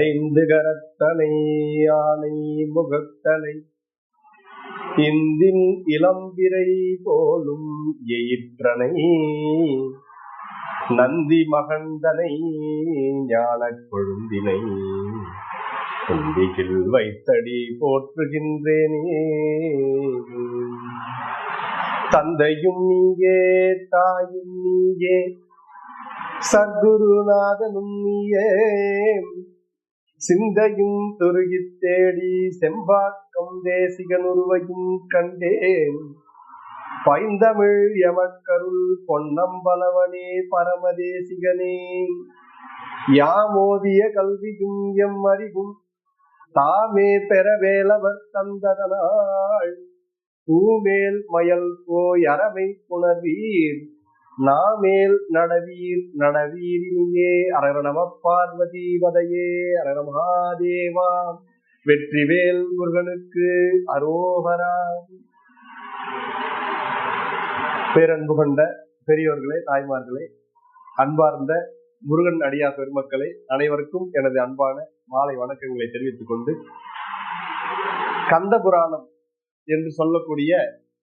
ஐந்து கரத்தனை யானை முகத்தலை இந்தின் இளம்பிரை போலும் எயிற்றனை நந்தி மகந்தனை ஞான கொழுந்தினை. குந்திகில் வைத்தடி போற்றுகின்றேனே. தந்தையும் நீயே தாயும் நீயே சத்குருநாதனும் நீயே. சிந்தையும் துருகி தேடி செம்பாக்கம் தேசிகன் உருவையும் கண்டேன். பைந்தமிழ் எமக்கருள் பொன்னம்பலவனே பரமதேசிகனே. யாமோதிய கல்வியும் எம் அறிவும் தாமே பெற வேலவர் தந்ததனாள். பூமேல் மயல் போய் அறவை புணர்வீர். நாமேல் நடவீர் நடவீரினியே அரர நம பார்வதி வதையே. அரர மகாதேவா. வெற்றிவேல் முருகனுக்கு அரோகரா. பேரன்பு கொண்ட பெரியோர்களே தாய்மார்களே அன்பார்ந்த முருகன் அடியார் பெருமக்களை அனைவருக்கும் எனது அன்பான மாலை வணக்கங்களை தெரிவித்துக் கொண்டு கந்த புராணம் என்று சொல்லக்கூடிய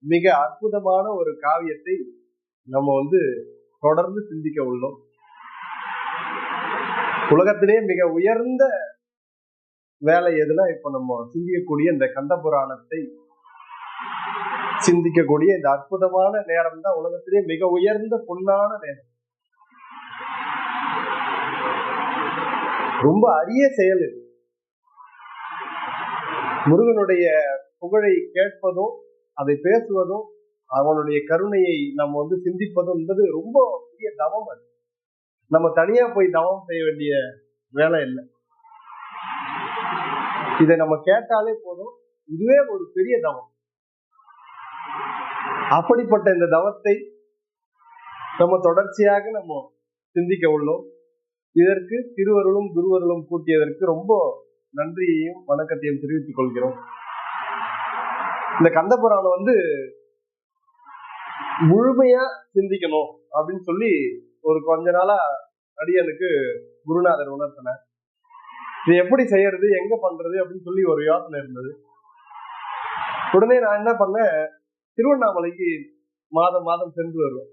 மிக அற்புதமான ஒரு காவியத்தை நம்ம வந்து தொடர்ந்து சிந்திக்க உள்ளோம். உலகத்திலே மிக உயர்ந்த வேலை எதுனா இப்ப நம்ம சிந்திக்கக்கூடிய இந்த கந்த புராணத்தை சிந்திக்கக்கூடிய இந்த அற்புதமான நேரம் தான் உலகத்திலே மிக உயர்ந்த பொன்னான நேரம். ரொம்ப அரிய செயல் இது. முருகனுடைய புகழை கேட்பதும் அதை பேசுவதும் அவனுடைய கருணையை நம்ம வந்து சிந்திப்பதும் என்பது ரொம்ப பெரிய தவம் அது. நம்ம தனியா போய் தவம் செய்ய வேண்டிய வேலை இல்லை. இதை நம்ம கேட்டாலே போதும். இதுவே ஒரு பெரிய தவம். அப்படிப்பட்ட இந்த தவத்தை நம்ம தொடர்ச்சியாக நம்ம சிந்திக்க உள்ளோம். இதற்கு திருவருளும் குருவருளும் கூட்டியதற்கு ரொம்ப நன்றியையும் வணக்கத்தையும் தெரிவித்துக் கொள்கிறோம். இந்த கந்த புராணம் வந்து முழுமையா சிந்திக்கணும் அப்படின்னு சொல்லி ஒரு கொஞ்ச நாளா அடியனுக்கு குருநாதர் உணர்த்தினார். இது எப்படி செய்யறது எங்க பண்றது அப்படின்னு சொல்லி ஒரு யோசனை இருந்தது. உடனே நான் என்ன பண்ணேன் திருவண்ணாமலைக்கு மாதம் மாதம் சென்று வருவேன்.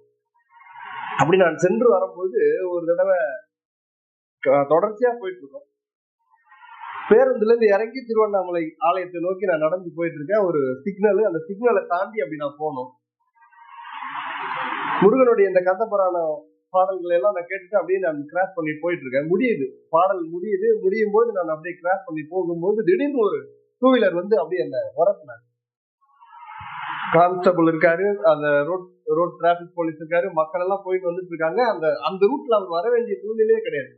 அப்படி நான் சென்று வரும்போது ஒரு தடவை தொடர்ச்சியா போயிட்டு இருக்கோம் பேருந்துல இருந்து இறங்கி திருவண்ணாமலை ஆலயத்தை நோக்கி நான் நடந்து போயிட்டு இருக்கேன் ஒரு சிக்னல் அந்த சிக்னலை தாண்டி அப்படி நான் போனோம். முருகனுடைய இந்த கந்தபுராண பாடல்கள் எல்லாம் நான் கேட்டுட்டு அப்படியே நான் கிராஸ் பண்ணி போயிட்டு இருக்கேன் முடியுது. பாடல் முடியுது. முடியும் போது நான் அப்படியே கிராஸ் பண்ணி போகும்போது திடீர்னு ஒரு டூ வீலர் வந்து அப்படியே என்ன உரத்தினார் கான்ஸ்டபிள் இருக்காரு அந்த ரோட் ரோட் டிராபிக் போலீஸ் இருக்காரு மக்கள் எல்லாம் போயிட்டு வந்துட்டு இருக்காங்க அந்த அந்த ரூட்ல அவங்க வர வேண்டிய சூழ்நிலையே கிடையாது.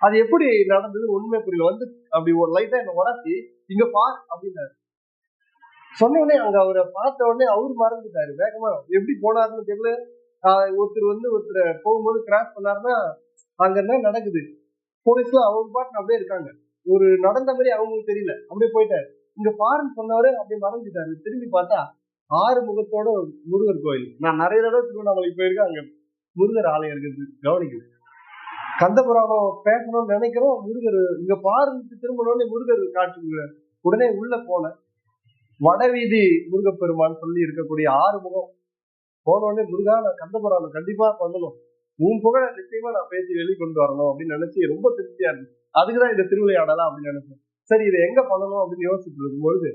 அது எப்படி நடந்தது உண்மை புரியல. வந்து அப்படி ஒரு லைட்டா என்ன உரத்தி இங்க பார் அப்படின்னாரு. சொன்ன உடனே அங்க அவரை பார்த்த உடனே அவரு மறந்துட்டாரு. வேகமா எப்படி போனாருன்னு தெரியல. ஆஹ் ஒருத்தர் வந்து ஒருத்தர் போகும்போது கிராஸ் பண்ணாருன்னா அங்க என்ன நடக்குது? போலீஸ்ல அவங்க பாட்டு அப்படியே இருக்காங்க. ஒரு நடந்த மாதிரி அவங்களுக்கு தெரியல. அப்படியே போயிட்டாரு. இங்க பாருன்னு சொன்னவரு அப்படியே மறந்துட்டாரு. திரும்பி பார்த்தா ஆறு முகத்தோட முருகர் கோயில். நான் நிறைய தடவை திருவண்ணாமலைக்கு போயிருக்கேன். அங்க முருகர் ஆலயம் இருக்குது. கவனிக்குது கந்த புராணம் பேசணும்னு நினைக்கிறோம். முருகர் இங்க பாருன்னு திரும்பணும்னு முருகர் காட்டுங்க உடனே உள்ள போனேன் வடவீதி முருகப்பெருமான் சொல்லி இருக்கக்கூடிய ஆறு முகம் போன உடனே முருகா நான் கந்த புராணம் கண்டிப்பா பண்ணணும். உன் புகழ நிச்சயமா நான் பேசி வெளிக்கொண்டு வரணும் அப்படின்னு நினைச்சு ரொம்ப திருப்தியா இருந்துச்சு அதுக்குதான் இந்த திருவிளையாடலாம் அப்படின்னு நினைச்சேன். சரி இதை எங்க பண்ணணும் அப்படின்னு யோசிச்சுட்டு இருக்கும்பொழுது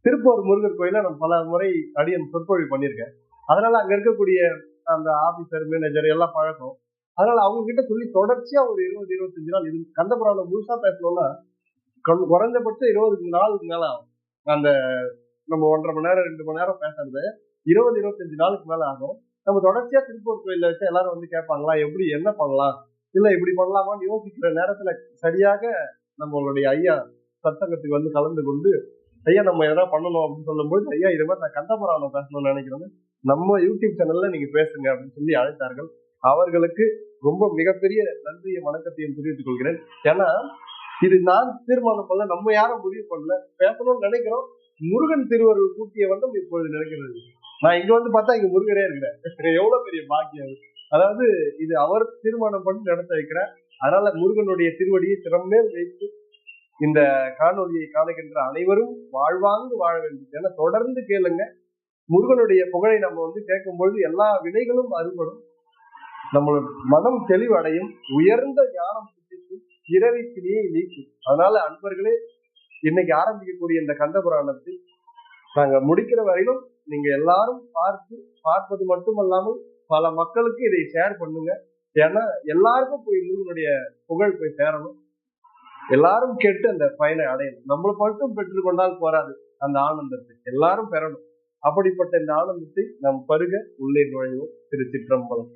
திருப்பூர் முருகர் கோயில நான் பல முறை அடியன் சொற்பொழிவு பண்ணியிருக்கேன். அதனால அங்க இருக்கக்கூடிய அந்த ஆபீசர் மேனேஜர் எல்லாம் பழக்கம். அதனால அவங்க கிட்ட சொல்லி தொடர்ச்சியா ஒரு இருபது இருபத்தஞ்சு நாள் இது கந்த புராணம் முழுசா பேசணும்னா குறைஞ்சபட்சம் இருபது நாளுக்கு மேல ஆகும். அந்த நம்ம ஒன்றரை மணி நேரம் ரெண்டு மணி நேரம் பேசுறது இருபது இருபத்தஞ்சு நாளுக்கு மேல ஆகும். நம்ம தொடர்ச்சியா திருப்பூர் கோயில வச்சு எல்லாரும் வந்து கேட்பாங்களா? எப்படி என்ன பண்ணலாம்? இல்ல இப்படி பண்ணலாமான்னு யோசிக்கிற நேரத்துல சரியாக நம்மளுடைய ஐயா சத்தங்கத்துக்கு வந்து கலந்து கொண்டு ஐயா நம்ம எதனா பண்ணணும்? அப்படின்னு சொல்லும்போது ஐயா இது மாதிரி நான் கந்தபுராணம் பேசணும்னு நினைக்கிறேன் நம்ம யூடியூப் சேனல்ல நீங்க பேசுங்க அப்படின்னு சொல்லி அழைத்தார்கள். அவர்களுக்கு ரொம்ப மிகப்பெரிய நன்றிய வணக்கத்தையும் தெரிவித்துக் கொள்கிறேன். ஏன்னா இது நான் தீர்மானம் பண்ணல நம்ம யாரும் முடிவு பண்ணல. பேசணும்னு நினைக்கிறோம். முருகன் திருவருள் கூட்டிய வண்ணம் இப்பொழுது நினைக்கிறது. நான் இங்க வந்து பார்த்தா இங்க முருகரே இருக்கிறேன் எவ்வளவு பெரிய பாக்கியம் அது. அதாவது இது அவர் தீர்மானம் பண்ணி நடத்த வைக்கிறார். அதனால முருகனுடைய திருவடியை திறமே வைத்து இந்த காணொலியை காணுகின்ற அனைவரும் வாழ்வாங்கு வாழ வேண்டும். என தொடர்ந்து கேளுங்க. முருகனுடைய புகழை நம்ம வந்து கேட்கும் பொழுது எல்லா வினைகளும் அறுபடும் நம்மளோட மனம் தெளிவடையும் உயர்ந்த ஞானம் சித்திக்கும் இரவி பிணியை நீக்கும். அதனால அன்பர்களே இன்னைக்கு ஆரம்பிக்கக்கூடிய இந்த கந்த புராணத்தை நாங்க முடிக்கிற வரையிலும் நீங்க எல்லாரும் பார்த்து பார்ப்பது மட்டுமல்லாமல் பல மக்களுக்கு இதை ஷேர் பண்ணுங்க. ஏன்னா எல்லாருக்கும் போய் முருகனுடைய புகழ் போய் சேரணும். எல்லாரும் கேட்டு அந்த பயனை அடையணும். நம்மளை மட்டும் பெற்றுக்கொண்டால் போராது அந்த ஆனந்தத்தை. எல்லாரும் பெறணும். அப்படிப்பட்ட இந்த ஆனந்தத்தை நாம் பருக உள்ளே நுழைவோம். திருச்சிற்றம்பலம்.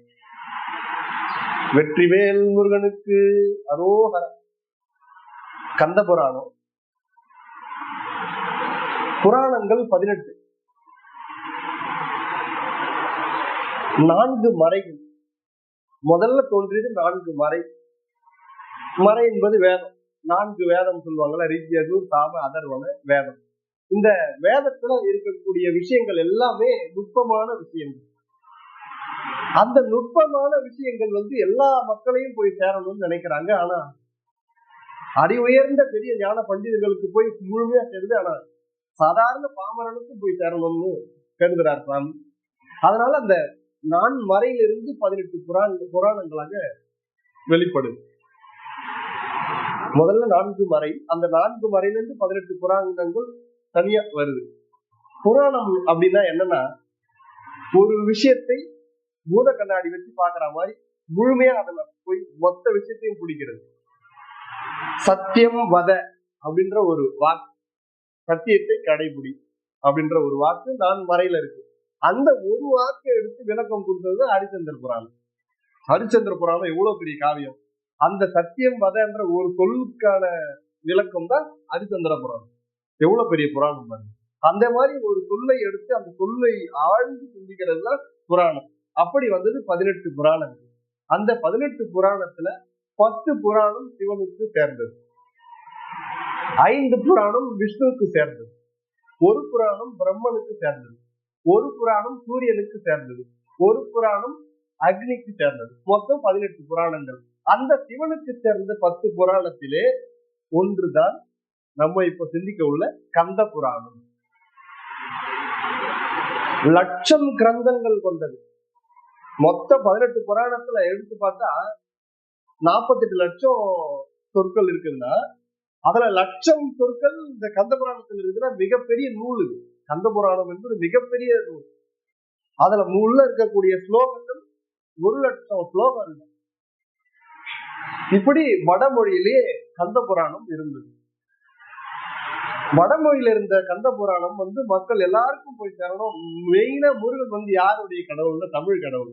வெற்றிவேல் முருகனுக்கு அரோகரம் கந்த புராணம். புராணங்கள் பதினெட்டு. நான்கு மறைகள். முதல்ல தோன்றியது நான்கு மறை. மறை என்பது வேதம். நான்கு வேதம் சொல்லுவாங்கல்ல ரிஜ்யது சாம அதர்வன வேதம். இந்த வேதத்துல இருக்கக்கூடிய விஷயங்கள் எல்லாமே நுட்பமான விஷயங்கள். அந்த நுட்பமான விஷயங்கள் வந்து எல்லா மக்களையும் போய் சேரணும்னு நினைக்கிறாங்க. ஆனா அறி உயர்ந்த பெரிய ஞான பண்டிதர்களுக்கு போய் முழுமையா சேருது. ஆனா சாதாரண பாமரனுக்கு போய் சேரணும்னு கருதுகிறார் சுவாமி. அதனால அந்த நான் மறையிலிருந்து பதினெட்டு புராண புராணங்களாக வெளிப்படும் முதல்ல நான்கு மறை. அந்த நான்கு மறையிலிருந்து பதினெட்டு புராணங்கள் தனியா வருது. புராணம் அப்படின்னா என்னன்னா ஒரு விஷயத்தை பூத கண்ணாடி வச்சு பாக்குற மாதிரி முழுமையா அதுல போய் மொத்த விஷயத்தையும் பிடிக்கிறது சத்தியம் வத அப்படின்ற ஒரு வாக்கு. சத்தியத்தை கடைபிடி அப்படின்ற ஒரு வாக்கு நான் மறையில இருக்கு. அந்த ஒரு வாக்கை எடுத்து விளக்கம் கொடுத்தது ஹரிச்சந்திர புராணம். ஹரிச்சந்திர புராணம் எவ்வளவு பெரிய காவியம். அந்த சத்தியம் வத என்ற ஒரு சொல்லுக்கான விளக்கம் தான் ஹரிச்சந்திர புராணம். எவ்வளவு பெரிய புராணம் பாருங்க. அந்த மாதிரி ஒரு சொல்லை எடுத்து அந்த சொல்லை ஆழ்ந்து சிந்திக்கிறது தான் புராணம். அப்படி வந்தது பதினெட்டு புராணங்கள். அந்த பதினெட்டு புராணத்துல பத்து புராணம் சிவனுக்கு சேர்ந்தது. ஐந்து புராணம் விஷ்ணுவுக்கு சேர்ந்தது. ஒரு புராணம் பிரம்மனுக்கு சேர்ந்தது. ஒரு புராணம் சூரியனுக்கு சேர்ந்தது. ஒரு புராணம் அக்னிக்கு சேர்ந்தது. மொத்தம் பதினெட்டு புராணங்கள். அந்த சிவனுக்கு சேர்ந்த பத்து புராணத்திலே ஒன்றுதான் நம்ம இப்ப சிந்திக்க உள்ள கந்த புராணம். லட்சம் கிரந்தங்கள் கொண்டது. மொத்த பதினெட்டு புராணத்துல எடுத்து பார்த்தா நாற்பத்தெட்டு லட்சம் சொற்கள் இருக்குன்னா அதுல லட்சம் சொற்கள் இந்த கந்த புராணத்தில் இருக்கிற மிகப்பெரிய நூல் இது. கந்த புராணம் என்பது மிகப்பெரிய நூல். அதுல உள்ள இருக்கக்கூடிய ஸ்லோகங்கள் ஒரு லட்சம் ஸ்லோகம் இப்படி வடமொழியிலேயே கந்த புராணம் இருந்தது. வடமொழியில இருந்த கந்த புராணம் வந்து மக்கள் எல்லாருக்கும் போய் சேரணும். மெயினா முருகன் வந்து யாருடைய கடவுள்னா? தமிழ் கடவுள்.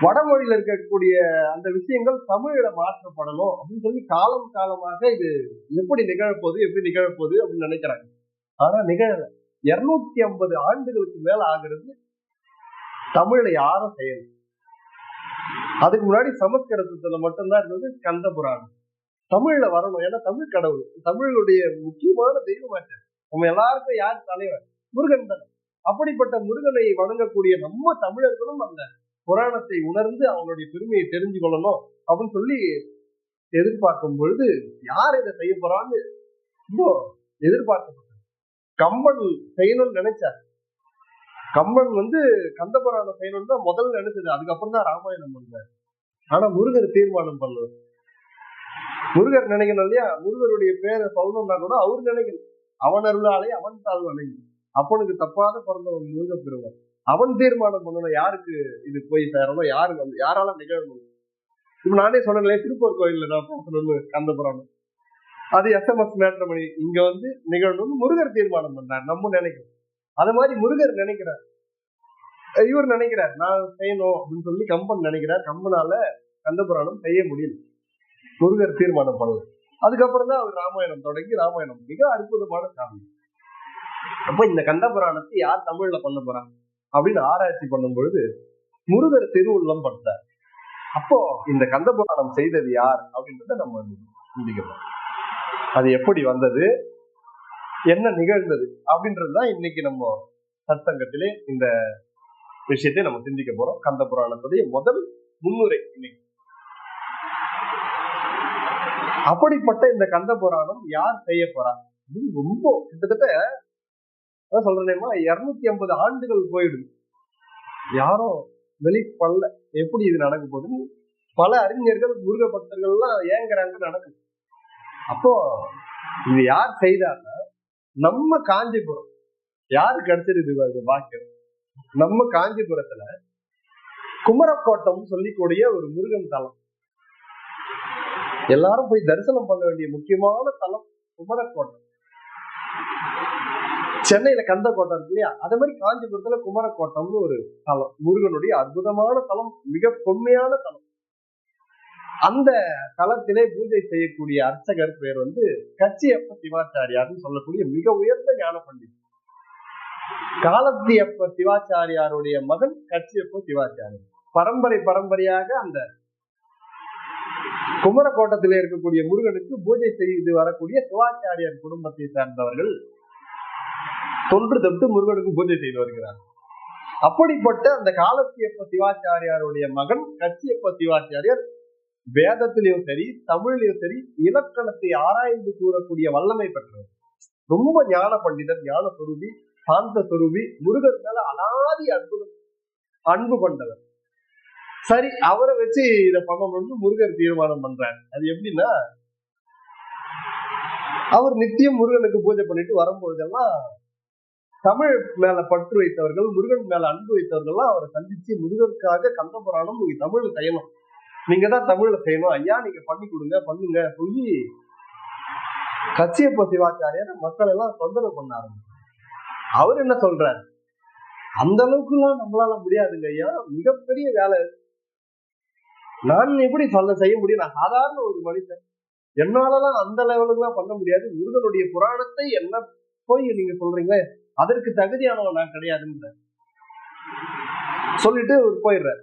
வடமொழியில இருக்கக்கூடிய அந்த விஷயங்கள் தமிழில மாற்றப்படணும் அப்படின்னு சொல்லி காலம் காலமாக இது எப்படி நிகழப்போகுது எப்படி நிகழப்போகுது அப்படின்னு நினைக்கிறாங்க. ஆனா நிகழ இருநூத்தி ஐம்பது ஆண்டுகளுக்கு மேல ஆகிறது தமிழ்ல யாரும் செய்யல. அதுக்கு முன்னாடி சமஸ்கிருதத்துல மட்டும்தான் இருந்தது கந்த புராணம். தமிழ்ல வரணும். ஏன்னா தமிழ் கடவுள். தமிழுடைய முக்கியமான தெய்வமாச்சு நம்ம எல்லாருக்கும் யார் தலைவர்? முருகன் தான் அப்படிப்பட்ட முருகனை வணங்கக்கூடிய நம்ம தமிழர்களும் அந்த புராணத்தை உணர்ந்து அவனுடைய பெருமையை தெரிஞ்சு கொள்ளணும் அப்படின்னு சொல்லி எதிர்பார்க்கும் பொழுது யார் இதை செய்ய போறான்னு ரொம்ப எதிர்பார்க்கப்பட்டது. கம்பன் செய்யணும்னு நினைச்சார். கம்பன் வந்து கந்தபுராணம் செய்யணும்னு தான் முதல்ல நினைச்சது. அதுக்கப்புறம் தான் ராமாயணம் பண்ணார் ஆனா முருகர் தீர்மானம் பண்ணுவார் முருகர் நினைக்கணும் இல்லையா? முருகருடைய பேரை சொல்லணும்னா கூட அவர் நினைக்கணும். அவன் அருளாலே அவன் தாழ் வணங்கி அப்பனுக்கு தப்பாத பிறந்தவன் முருக பெறுவார் அவன் தீர்மானம் பண்ணணும். யாருக்கு இது போய் சேரணும்? யாரு வந்து யாரால நிகழணும்? இப்ப நானே சொன்னேன் திருப்பூர் கோயில்ல நான் பேசணும்னு கந்த புராணம் அது எஸ்எம்எஸ் மேட்ரமணி இங்க வந்து நிகழணும்னு முருகர் தீர்மானம் பண்றார் நம்ம நினைக்கிறோம். அது மாதிரி முருகர் நினைக்கிறார். இவர் நினைக்கிறார் நான் செய்யணும் அப்படின்னு சொல்லி கம்பன் நினைக்கிறார். கம்பனால கந்த புராணம் செய்ய முடியல. முருகர் தீர்மானம் பண்ணல அதுக்கப்புறம் தான் அவர் ராமாயணம் தொடங்கி ராமாயணம் மிக அற்புதமான காவியம் அப்ப இந்த கந்தபுராணத்தை யார் தமிழ்ல பண்ண போறாங்க அப்படின்னு ஆராய்ச்சி பண்ணும் பொழுது முருகர் திருவுள்ளம் பட்டார் அப்போ இந்த கந்தபுராணம் செய்தது யார் அப்படின்றத நம்ம சிந்திக்கிறோம் அது எப்படி வந்தது? என்ன நிகழ்ந்தது? அப்படின்றதுதான் இன்னைக்கு நம்ம சத்சங்கத்திலே இந்த விஷயத்தை நம்ம சிந்திக்க போறோம். கந்த புராணத்துடைய முதல் முன்னுரை இன்னைக்கு. அப்படிப்பட்ட இந்த கந்த புராணம் யார் செய்ய போறா? ரொம்ப கிட்டத்தட்ட சொல்றேமா சொல்றேனேமா இருநூத்தி ஐம்பது ஆண்டுகள் போயிடுது. யாரும் வெளிப்படல எப்படி இது நடக்க போகுதுன்னு பல அறிஞர்கள் முருக பக்தர்கள்லாம் ஏங்குறாங்க நடக்குது. அப்போ இது யார் செய்தார்னா நம்ம காஞ்சிபுரம் யாரு கிடைச்சிருக்கு பாக்கியம்? நம்ம காஞ்சிபுரத்துல குமரக்கோட்டம் சொல்லிக்கூடிய ஒரு முருகன் தலம். எல்லாரும் போய் தரிசனம் பண்ண வேண்டிய முக்கியமான தலம் குமரக்கோட்டம் சென்னையில கந்தக்கோட்டம் இருக்கு இல்லையா? அதே மாதிரி காஞ்சிபுரத்துல குமரக்கோட்டம்னு ஒரு தலம். முருகனுடைய அற்புதமான தலம் மிக பொன்மையான தலம். அந்த தலத்திலே பூஜை செய்யக்கூடிய அர்ச்சகர் பேர் வந்து கச்சியப்ப சிவாச்சாரியார்னு சொல்லக்கூடிய மிக உயர்ந்த ஞான பண்டிதர். காலத்தியப்ப சிவாச்சாரியாருடைய மகன் கச்சியப்ப சிவாச்சாரியார். பரம்பரை பரம்பரையாக அந்த குமரக்கோட்டத்திலே இருக்கக்கூடிய முருகனுக்கு பூஜை செய்து வரக்கூடிய சிவாச்சாரியார் குடும்பத்தை சார்ந்தவர்கள் தொன்று தொட்டு முருகனுக்கு பூஜை செய்து வருகிறார். அப்படிப்பட்ட அந்த காலத்தியப்ப சிவாச்சாரியாருடைய மகன் கச்சியப்ப சிவாச்சாரியார் வேதத்திலையும் சரி தமிழிலையும் சரி இலக்கணத்தை ஆராய்ந்து கூறக்கூடிய வல்லமை பெற்றவர். ரொம்ப ஞான பண்டிதர் ஞான சுரூபி சாந்த சுரூபி முருகன் மேல அனாதி அற்புதம் அன்பு கொண்டவர். சரி அவரை வச்சு இத பண்ணணும்னு முருகர் தீர்மானம் பண்றாரு. அது எப்படின்னா அவர் நித்தியம் முருகனுக்கு பூஜை பண்ணிட்டு வரும்பொழுதெல்லாம் தமிழ் மேல பற்று வைத்தவர்கள் முருகன் மேல அன்பு வைத்தவர்கள்லாம் அவரை சந்திச்சு முருகனுக்காக கந்த புராணம் நீங்க தமிழ்ல செய்யணும். நீங்க தான் தமிழ்ல செய்யணும். ஐயா நீங்க பண்ணி கொடுங்க பண்ணுங்க சொல்லி கச்சியப்ப சிவாச்சாரியர் மக்கள் எல்லாம் தொந்தரவு பண்ண ஆரம்பிச்சு அவர் என்ன சொல்றாரு? அந்த அளவுக்கு எல்லாம் நம்மளால முடியாதுங்க ஐயா. மிகப்பெரிய வேலை நான் எப்படி சொல்ல செய்ய முடியும்? நான் சாதாரண ஒரு மனிதன். என்னாலதான் அந்த லெவலுக்கு எல்லாம் பண்ண முடியாது. முருகனுடைய புராணத்தை என்ன போய் நீங்க சொல்றீங்களே அதற்கு தகுதியானவன் நான் கிடையாதுன்ற. சொல்லிட்டு அவர் போயிடுறாரு.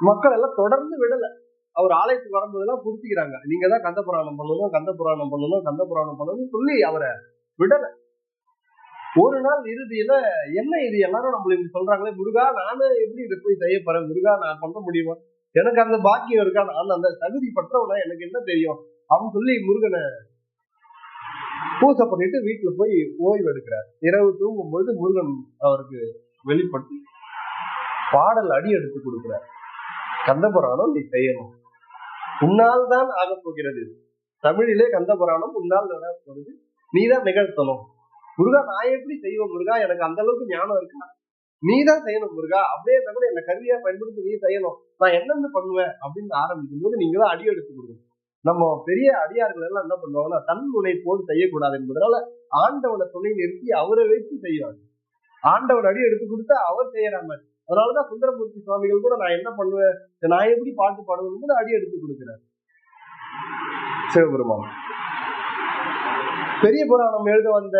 மக்கள் எல்லாம் தொடர்ந்து விடல. அவர் ஆலயத்துக்கு வரும்போதெல்லாம் புடிச்சுக்கிறாங்க நீங்க தான் கந்த புராணம் பண்ணணும் கந்த புராணம் பண்ணணும் கந்த புராணம் பண்ணணும்னு சொல்லி அவரை விடல. ஒரு நாள் இறுதியில என்ன இது? எல்லாரும் நம்மள இப்படி சொல்றாங்களே? முருகா நானு எப்படி இதை போய் செய்ய போறேன்? முருகா நான் பண்ண முடியுமா? எனக்கு அந்த பாக்கியம் இருக்கா? நான் அந்த தகுதி பற்றவனா? எனக்கு என்ன தெரியும்? அப்படின்னு சொல்லி முருகனை பூசை பண்ணிட்டு வீட்டுல போய் ஓய்வு எடுக்கிறார். இரவு தூங்கும்போது முருகன் அவருக்கு வெளிப்பட்டு பாடல் அடி எடுத்து கொடுக்கிறார். கந்த புராணம் நீ செய்யணும். உன்னால் தான் தமிழிலே கந்த புராணம் உன்னால் நட போகிறது. நீ தான் நிகழ்த்தணும். முருகா நான் எப்படி செய்வேன் முருகா? எனக்கு அந்த அளவுக்கு ஞானம் இருக்கா? நீ தான் செய்யணும் முருகா. அப்படியே இருந்தா கூட என்ன கருவியா பயன்படுத்தி நீ செய்யணும். நான் என்னென்ன பண்ணுவேன் அப்படின்னு ஆரம்பிக்கும் போது நீங்க தான் அடி எடுத்து கொடுக்கணும். நம்ம பெரிய அடியார்கள் எல்லாம் என்ன பண்ணுவாங்கன்னா தன் முனைப்போடு செய்யக்கூடாது என்பதனால ஆண்டவனை துணை நிறுத்தி அவரை வைத்து செய்வாங்க ஆண்டவன் அடி எடுத்து கொடுத்தா அவர் செய்யற மாதிரி. அதனாலதான் சுந்தரமூர்த்தி சுவாமிகள் கூட நான் என்ன பண்ணுவேன்? நான் எப்படி பாட்டு பாடுவேன் கூட அடி எடுத்து கொடுக்கிறார். சிவபெருமான். பெரிய புராணம் எழுத வந்த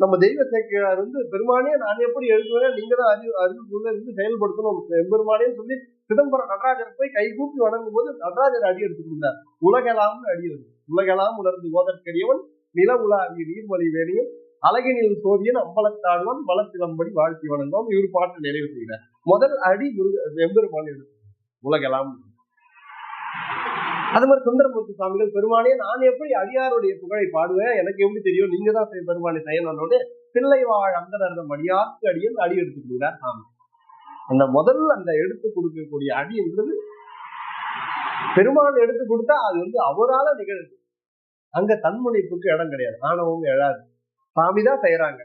நம்ம தெய்வ சேக்கிழார் வந்து பெருமானே நான் எப்படி எழுதுவேன் நீங்க தான் அறிவு அறிவுக்குள்ள இருந்து செயல்படுத்தணும். எம்பெருமானே சொல்லி சிதம்பரம் நடராஜர் போய் கை கூப்பி வணங்கும் போது நடராஜர் அடி எடுத்து கொடுத்தார் உலகெலாம்னு அடி வருது உலகெல்லாம் உணர்ந்து போதற்கரியவன் நில உலாவிய நீர்மொழி வேணியும் அழகினில் சோதியன் அம்பலத்தாடுவன் பலத்திலம்படி வாழ்த்தி வணங்குவோம் இவர் பாட்டு நிறைவு செய்கிறார். முதல் அடி முருக எம்பெருமான் எடுத்து. உலகெல்லாம் அது மாதிரி சுந்தரமூர்த்தி சுவாமிகள் பெருமானே நான் எப்படி அடியாருடைய புகழை பாடுவேன்? எனக்கு எப்படி தெரியும்? நீங்க தான் பெருமானை செய்யணும்னு பிள்ளை வாழ் அந்தனர்தம் அடியாருக்கு அடியும் அடி எடுத்து கொடுக்கிறார் சாமி. அந்த முதல் அந்த எடுத்து கொடுக்கக்கூடிய அடி என்பது பெருமாள் எடுத்து கொடுத்தா அது வந்து அவரால நிகழ்வு அங்க தன்முனைப்புக்கு இடம் கிடையாது. ஆணவம் எழாது. சாமி தான் செய்யறாங்க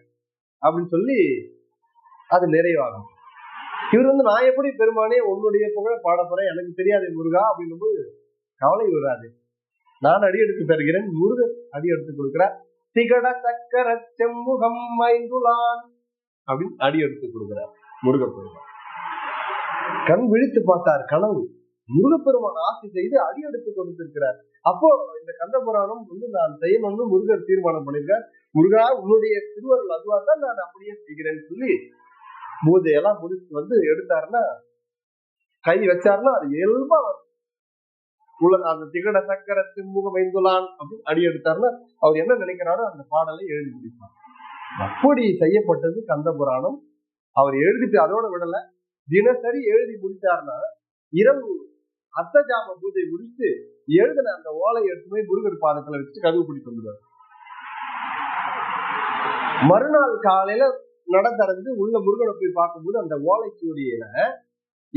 அப்படின்னு சொல்லி அது நிறைவாகும். இவர் வந்து நான் எப்படி பெருமானே உன்னுடைய புகழ பாட போறேன்? எனக்கு தெரியாது முருகா அப்படின்னும் போது கவலை வராது நான் அடி எடுத்து தருகிறேன் முருகன் அடி எடுத்து கொடுக்கிறார். திகட சக்கர செம்முகம் மைந்துலான் அப்படின்னு அடி எடுத்து கொடுக்கிறார் முருகப்பெருமான் கண் விழித்து பார்த்தார் கனவு. முருகப்பெருமான் ஆசை செய்து அடி எடுத்து கொடுத்திருக்கிறார். அப்போ இந்த கந்த புராணம் வந்து நான் செய்யணும்னு முருகர் தீர்மானம் பண்ணிருக்கார். முருகா உன்னுடைய திருவருள் அதுவா தான் நான் அப்படியே செய்கிறேன்னு சொல்லி பூஜையெல்லாம் முடிச்சு வந்து எடுத்தாருன்னா கை வச்சாருன்னா அது இயல்பா அந்த திகட சக்கரத்தின் முகமைந்துலான் அப்படின்னு அடி எடுத்தாருன்னா அவர் என்ன நினைக்கிறாரோ அந்த பாடலை எழுதி முடிப்பார். அப்படி செய்யப்பட்டது கந்த புராணம் அவர் எழுதிட்டு அதோட விடல. தினசரி எழுதி முடித்தார்னா இரவு அத்தஜாம பூஜை முடிச்சு எழுதின அந்த ஓலை எடுத்து போய் முருகர் பாதத்துல வச்சு கதவு பிடித்து வந்துடுவார். மறுநாள் காலையில நட உள்ள முருகனை போய் பார்க்கும்போது அந்த ஓலைச்சுவடியில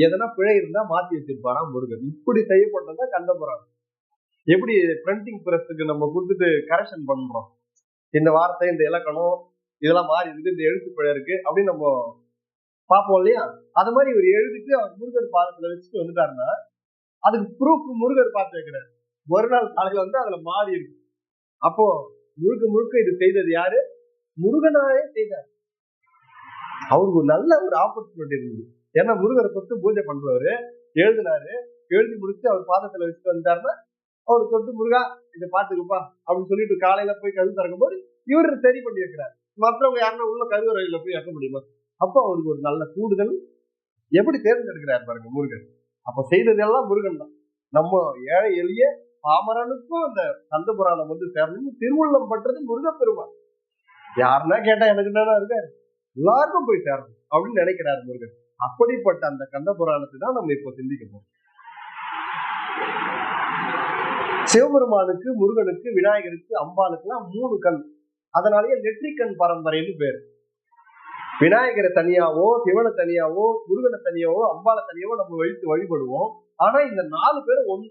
எதனா பிழை இருந்தா மாத்தி வச்சிருப்பாராம் முருகன். இப்படி செய்யப்பட்டதா கண்டபுரம் எப்படி பிரிண்டிங் பிரஸ்க்கு நம்ம கொடுத்துட்டு கரெக்ஷன் பண்றோம்? இந்த வார்த்தை இந்த இலக்கணம் இதெல்லாம் மாறி இருக்கு இந்த எழுத்து பிழை இருக்கு அப்படின்னு நம்ம பார்ப்போம் இல்லையா? அது மாதிரி இவர் எழுதிட்டு அவர் முருகர் பாதத்துல வச்சுட்டு வந்துட்டாருன்னா அதுக்கு ப்ரூஃப் முருகர் பார்த்து வைக்கிறார். ஒரு நாள் காலையில வந்து அதுல மாறி இருக்கு அப்போ முழுக்க முழுக்க இது செய்தது யாரு? முருகனாவே செய்தார். அவருக்கு ஒரு நல்ல ஒரு ஆப்பர்ச்சுனிட்டி இருந்தது. ஏன்னா முருகரை தொட்டு பூஜை பண்றவரு எழுதினாரு எழுதி முடிச்சு அவர் பாதத்துல வச்சுட்டு வந்தாருன்னா அவர் தொட்டு முருகா இதை பாத்துக்குப்பா அப்படின்னு சொல்லிட்டு காலையில போய் கரு திறக்கும் போது இவரு சரி பண்ணி வைக்கிறார். மற்றவங்க யாருன்னா உள்ள கருவறையில போய் இறக்க முடியுமா? அப்போ அவருக்கு ஒரு நல்ல கூடுதல் எப்படி தேர்ந்தெடுக்கிறார் பாருங்க முருகன் அப்ப செய்ததெல்லாம் முருகன் தான். நம்ம ஏழை எளிய பாமரனுக்கும் அந்த கந்த புராணம் வந்து சேர்ந்து திருவுள்ளம் பட்டது முருகப்பெருமான். யாருன்னா கேட்டா எனக்கு என்னதான் இருக்காரு? எல்லாருக்கும் போய் சேரணும் அப்படின்னு நினைக்கிறார் முருகன் அப்படிப்பட்ட அந்த கந்த புராணத்தை தான் நம்ம இப்போ சிந்திக்க போறோம். சிவபெருமானுக்கு முருகனுக்கு விநாயகருக்கு அம்பாளுக்குலாம் மூணு கண். அதனாலேயே நெற்றிக்கண் பரம்பரைன்னு பேர். விநாயகரை தனியாவோ சிவனை தனியாவோ முருகனை தனியாவோ அம்பாலை தனியாவோ நம்ம வழித்து வழிபடுவோம். ஆனா இந்த நாலு பேரும் ஒன்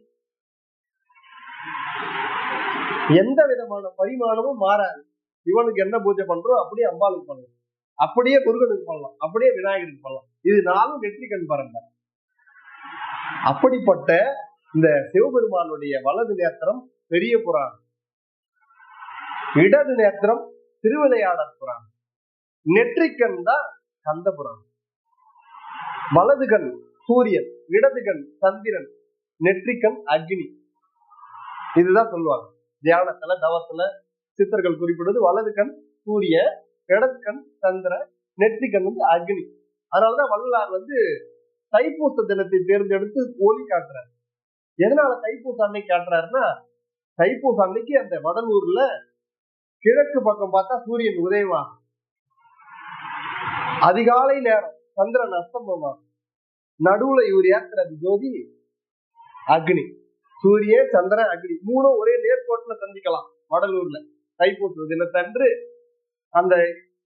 எந்த விதமான பரிமாணமும் மாறாது. சிவனுக்கு என்ன பூஜை பண்றோம் அப்படியே அம்பாளுக்கு பண்றோம். அப்படியே முருகனுக்கு பண்ணலாம் அப்படியே விநாயகருக்கு பண்ணலாம் இது நாளும் வெற்றி கண் பரம்பரை. அப்படிப்பட்ட இந்த சிவபெருமானுடைய வலது நேத்திரம் பெரிய புராணம். இடது நேத்திரம் திருவிளையாடல் புராணம். நெற்றிக்கண் தான் கந்த புராணம். வலது கண் சூரியன் இடதுகள் சந்திரன் நெற்றிக்கண் அக்னி. இதுதான் சொல்லுவாங்க. தியானத்துல தவத்துல சித்தர்கள் குறிப்பிடுவது வலது கண் சூரிய இடது சந்திர நெற்றிக்கண் வந்து அக்னி. அதனாலதான் வள்ளலார் வந்து தைப்பூச தினத்தை தேர்ந்தெடுத்து ஒளி காட்டுறாரு. எதனால தைப்பூச அன்னைக்கு காட்டுறாருன்னா தைப்பூச அன்னைக்கு அந்த வடலூர்ல கிழக்கு பக்கம் பார்த்தா சூரியன் உதயமாகும். அதிகாலை நேரம் சந்திரன் அஸ்தமமாகும் நடுவுல இவர் ஏத்துறது ஜோதி அக்னி. சூரியன் சந்திரன் அக்னி. மூணும் ஒரே நேர்கோட்டுல சந்திக்கலாம் வடலூர்ல. தைப்பூச தினத்தன்று அந்த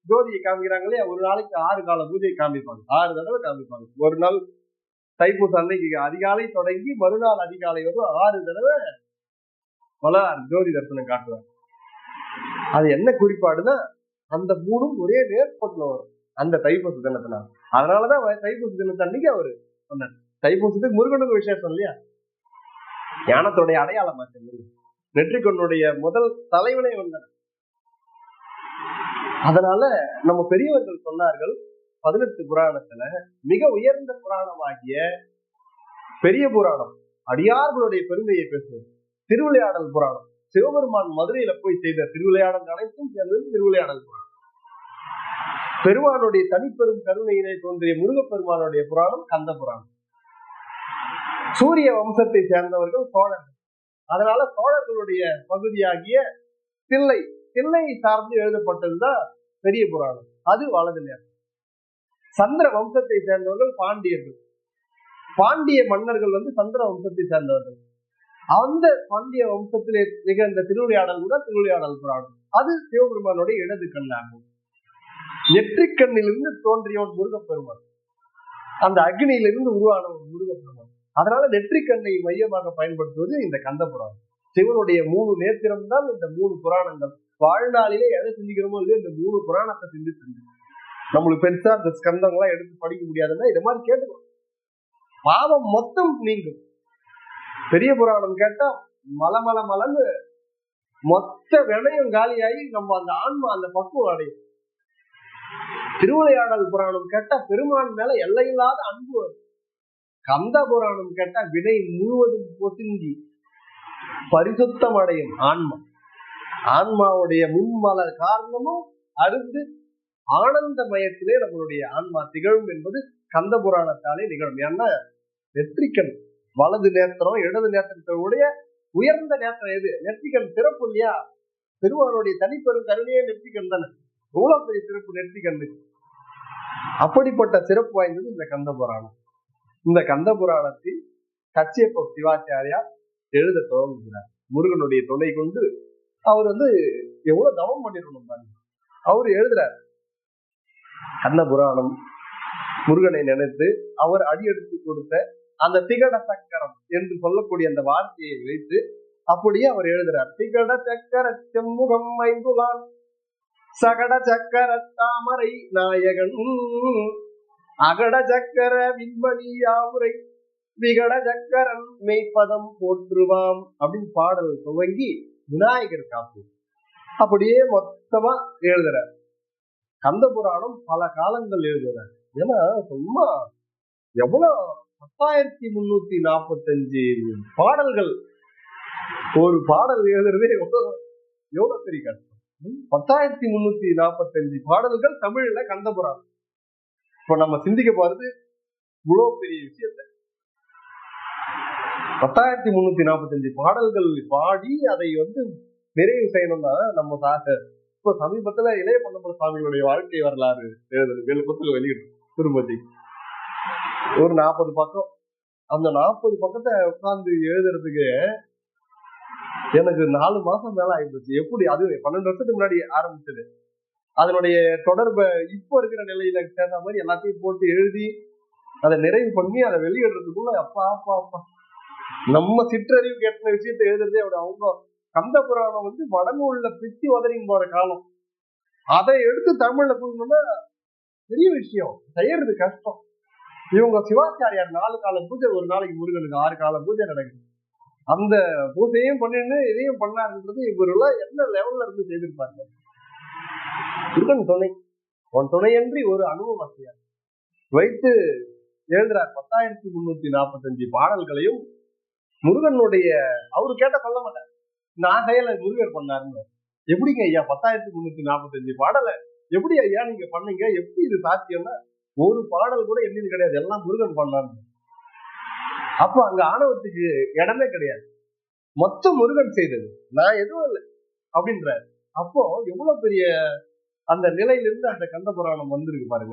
ஜோதியை காமிக்கிறாங்களே ஒரு நாளைக்கு ஆறு கால பூஜை காமிப்பாங்க. ஆறு தடவை காமிப்பாங்க. ஒரு நாள் தைப்பூச அன்னைக்கு அதிகாலை தொடங்கி மறுநாள் அதிகாலை வரும் ஆறு தடவை வளரார் ஜோதி தரிசனம் காட்டுவாங்க. அது என்ன குறிப்பாடுன்னா அந்த மூணும் ஒரே நேர்கோட்டுல வரும். அந்த தைப்பூச தினத்தினால அதனாலதான் தைப்பூச தினத்தை அன்னைக்கு அவரு சொன்னார். தைப்பூசத்துக்கு முருகனுக்கு விசேஷம் இல்லையா? ஞானத்துடைய அடையாளம் முருகன் நெற்றிக்கொன்னுடைய முதல் தலைவனே வந்தார் அதனால நம்ம பெரியவர்கள் சொன்னார்கள் பதினெட்டு புராணத்துல மிக உயர்ந்த புராணமாகிய பெரிய புராணம் அடியார்களுடைய பெருமையை பேசுவது. திருவிளையாடல் புராணம். சிவபெருமான் மதுரையில போய் செய்த திருவிளையாடல் அனைத்தும் சேர்ந்தது திருவிளையாடல் புராணம். பெருமானுடைய தனிப்பெரும் கருணையிலே தோன்றிய முருகப்பெருமானுடைய புராணம் கந்த புராணம். சூரிய வம்சத்தை சேர்ந்தவர்கள் சோழர்கள். அதனால சோழர்களுடைய பகுதியாகிய தில்லை தில்லையை சார்ந்து எழுதப்பட்டதுதான் பெரிய புராணம். அது வலது நேரம் சந்திர வம்சத்தை சேர்ந்தவர்கள் பாண்டியர்கள். பாண்டிய மன்னர்கள் வந்து சந்திர வம்சத்தை சேர்ந்தவர்கள். அந்த பாண்டிய வம்சத்திலே நிகழ்ந்த திருவிளையாடல் கூட திருவிளையாடல் புராணம். அது சிவபெருமானுடைய இடது கண்ணாகும். நெற்றிக்கண்ணிலிருந்து தோன்றியவன் முருகப்பெருமான். அந்த அக்னியிலிருந்து உருவானவன் முருகப்பெருமான். அதனால நெற்றிக்கண்ணை மையமாக பயன்படுத்துவது இந்த கந்த புராணம். சிவனுடைய மூணு நேத்திரம் தான் இந்த மூணு புராணங்கள் வாழ்நாளிலே எதை சிந்திக்கிறோமோ இல்லையோ இந்த மூணு புராணத்தை சிந்திச்சு நம்மளுக்கு பெருசா இந்த ஸ்கந்தங்கள்லாம் எடுத்து படிக்க முடியாதுன்னா இதை மாதிரி கேட்டுக்கணும். பாவம் மொத்தம் நீங்கும். பெரிய புராணம் கேட்டா மல மல மலன்னு மொத்த வினயம் காலியாகி நம்ம அந்த ஆன்மா அந்த பக்குவம் அடையும். திருவிளையாடல் புராணம் கேட்டா பெருமான் மேல எல்லையில்லாத அன்பு வரும். கந்த புராணம் கேட்டா வினை முழுவதும் பொசுங்கி பரிசுத்தம் அடையும் ஆன்மா. ஆன்மாவுடைய மும்மலர் காரணமும் அடுத்து ஆனந்த மயத்திலே நம்மளுடைய ஆன்மா திகழும் என்பது கந்த புராணத்தாலே நிகழும். ஏன்னா நெற்றிக்கண் வலது நேத்திரம் இடது நேத்திரத்தோடைய உயர்ந்த நேத்திரம் எது? நெற்றிக்கண் சிறப்பு இல்லையா? திருவாரூடைய தனிப்பெரும் கருணையே நெற்றிக்கண் தானே. எவ்வளவு பெரிய சிறப்பு நெற்றிக்கண்ணு? அப்படிப்பட்ட சிறப்பு வாய்ந்தது இந்த கந்த புராணம். இந்த கந்த புராணத்தில் கச்சியப்ப சிவாச்சாரியார் எழுத துவங்குகிறார். முருகனுடைய துணை கொண்டு அவர் வந்து எவ்வளவு தவம் பண்ணிருக்கணும் பாருங்க. அவர் எழுதுறாரு. கண்ண புராணம் முருகனை நினைத்து அவர் அடியெடுத்து கொடுத்த அந்த திகட சக்கரம் என்று சொல்லக்கூடிய அந்த வார்த்தையை வைத்து அப்படியே அவர் எழுதுறார். திகட சக்கர செம்முகம் ஐந்துலான் சகட சக்கர தாமரை நாயகன். அகட சக்கர விண்மணி யாவுரை. விகட சக்கரன் மெய்ப்பதம் போற்றுவாம் அப்படின்னு பாடல் துவங்கி விநாயகர் காப்பு அப்படியே மொத்தமா எழுதுறாரு. கந்த புராணம் பல காலங்கள் எழுதுறாரு. ஏன்னா சும்மா எவ்வளவு பத்தாயிரத்தி முன்னூத்தி நாற்பத்தஞ்சு பாடல்கள். ஒரு பாடல் எழுதுறதே எவ்வளவு எவ்வளவு பெரிய கஷ்டம். பத்தாயிரத்தி முன்னூத்தி நாற்பத்தஞ்சு பாடல்கள் தமிழ்ல கந்த புராணம் இப்ப நம்ம சிந்திக்க போறது இவ்வளவு பெரிய விஷயத்த. பத்தாயிரத்தி முன்னூத்தி நாற்பத்தஞ்சு பாடல்கள் பாடி அதை வந்து நிறைவு செய்யணும்னா நம்ம சாக இப்ப சமீபத்துல இளைய பண்ணம்பல சுவாமிகளுடைய வாழ்க்கை வரலாறு எழுதுறது புத்தகம் வெளியிடும் திருமதி. ஒரு நாற்பது பக்கம். அந்த நாற்பது பக்கத்தை உட்கார்ந்து எழுதுறதுக்கு எனக்கு நாலு மாசம் மேல ஆயிடுச்சு எப்படி? அது பன்னெண்டு வருஷத்துக்கு முன்னாடி ஆரம்பிச்சது. அதனுடைய தொடர்பை இப்போ இருக்கிற நிலையில சேர்ந்த மாதிரி எல்லாத்தையும் போட்டு எழுதி அதை நிறைவு பண்ணி அதை வெளியிடுறதுக்குள்ள அப்பா அப்பா அப்பா. நம்ம சிற்றறிவு கேட்ட விஷயத்தை எழுதுறதே அப்படி. அவங்க கந்த புராணம் வந்து வடநூல்ல பிச்சு உதறிங்க போற காலம். அதை எடுத்து தமிழ்ல கொடுக்கணும்னா பெரிய விஷயம். செய்யறது கஷ்டம். இவங்க சிவாச்சாரியார் நாலு கால பூஜை ஒரு நாளைக்கு முருகனுக்கு ஆறு கால பூஜை நடக்குது. அந்த பூஜையும் பண்ணிட்டு இதையும் பண்ணாருன்றது இவரெல்லாம் என்ன லெவல்ல இருந்து செய்திருப்பாங்க? இருக்கன் துணை. உன் துணையன்றி ஒரு அனுபவம் வசையா வைத்து எழுதுறார் பத்தாயிரத்தி முன்னூத்தி நாற்பத்தஞ்சு பாடல்களையும் முருகனுடைய அவரு கேட்ட சொல்ல மாட்டார். நான் செய்யல முருகர் பண்ணாருன்னு. எப்படிங்க ஐயா பத்தாயிரத்தி முன்னூத்தி நாற்பத்தஞ்சு பாடலை? எப்படி ஐயா நீங்க பண்ணீங்க? எப்படி இது சாத்தியம்னா? ஒரு பாடல் கூட என்னது கிடையாது. எல்லாம் முருகன் பண்ணாரு அப்ப அங்க ஆணவத்துக்கு இடமே கிடையாது. மொத்தம் முருகன் செய்தது. நான் எதுவும் இல்லை. அப்படின்ற அப்போ எவ்வளவு பெரிய அந்த நிலையிலிருந்து அந்த கந்த புராணம் வந்திருக்கு பாருங்க.